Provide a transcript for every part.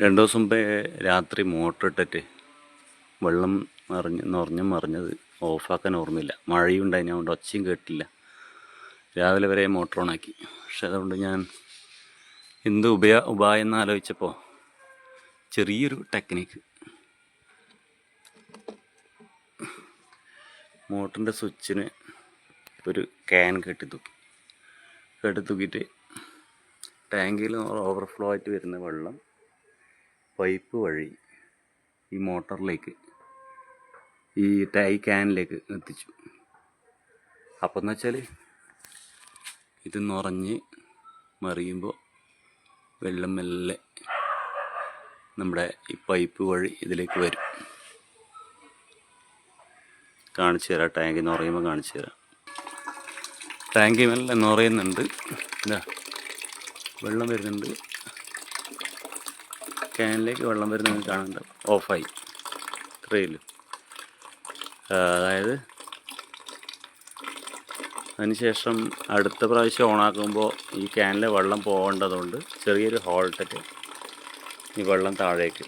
രണ്ട് ദിവസം മുമ്പേ രാത്രി മോട്ടർ ഇട്ടിട്ട് വെള്ളം നിറഞ്ഞ് നിറഞ്ഞ് മറിഞ്ഞത് ഓഫാക്കാൻ ഓർമ്മയില്ല. മഴയും ഉണ്ടായി അതുകൊണ്ട് ഒച്ചയും കേട്ടില്ല. രാവിലെ വരെ മോട്ടർ ഓണാക്കി പക്ഷെ അതുകൊണ്ട് ഞാൻ എന്ത് ഉപയ ഉപായം എന്ന് ആലോചിച്ചപ്പോൾ ചെറിയൊരു ടെക്നിക്ക്. മോട്ടറിന്റെ സ്വിച്ചിന് ഒരു ക്യാൻ കെട്ടി തൂക്കി. കെട്ടി തൂക്കിയിട്ട് ടാങ്കിൽ ഓവർഫ്ലോ ആയിട്ട് വരുന്ന വെള്ളം പൈപ്പ് വഴി ഈ മോട്ടറിലേക്ക് ഈ ടൈ ക്യാനിലേക്ക് എത്തിച്ചു. അപ്പം എന്ന് വെച്ചാൽ ഇത് നിറഞ്ഞ് മറിയുമ്പോൾ വെള്ളം മെല്ലെ നമ്മുടെ ഈ പൈപ്പ് വഴി ഇതിലേക്ക് വരും. കാണിച്ചു തരാം ടാങ്കിൽ നിറയുമ്പോൾ കാണിച്ചു തരാം. ടാങ്കി മെല്ലെ നിറയുന്നുണ്ട്. ഇതാ വെള്ളം വരുന്നുണ്ട്. ക്യാനിലേക്ക് വെള്ളം വരുന്നത് കാണുന്നുണ്ട്. ഓഫായി. ഇത്രയില്ല അതായത് അതിനുശേഷം അടുത്ത പ്രാവശ്യം ഓണാക്കുമ്പോൾ ഈ ക്യാനിലെ വെള്ളം പോകേണ്ടതുകൊണ്ട് ചെറിയൊരു ഹോൾട്ടിട്ട് ഈ വെള്ളം താഴേക്ക്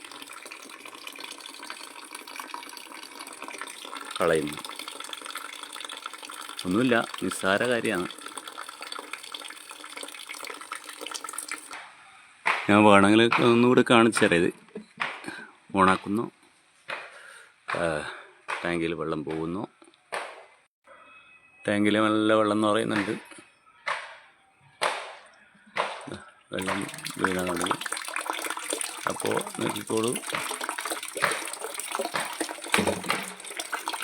കളയുന്നു. ഒന്നുമില്ല നിസ്സാര കാര്യമാണ്. ഞാൻ വേണമെങ്കിൽ ഒന്നുകൂടി കാണിച്ചു തരാം. ഇത് ഓണാക്കുന്നു. ടാങ്കിൽ വെള്ളം പോകുന്നു. ടാങ്കിൽ നല്ല വെള്ളം എന്ന് പറയുന്നുണ്ട്. വെള്ളം വീണാണെങ്കിൽ അപ്പോൾ നോക്കിക്കോളൂ.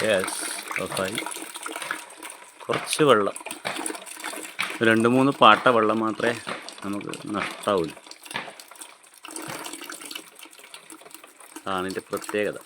യെസ് ഓഫായി കുറച്ച് വെള്ളം. രണ്ട് മൂന്ന് പാട്ട വെള്ളം മാത്രമേ നമുക്ക് നഷ്ടാവുള്ളൂ അതാണ് ഇതിന്റെ പ്രത്യേകത.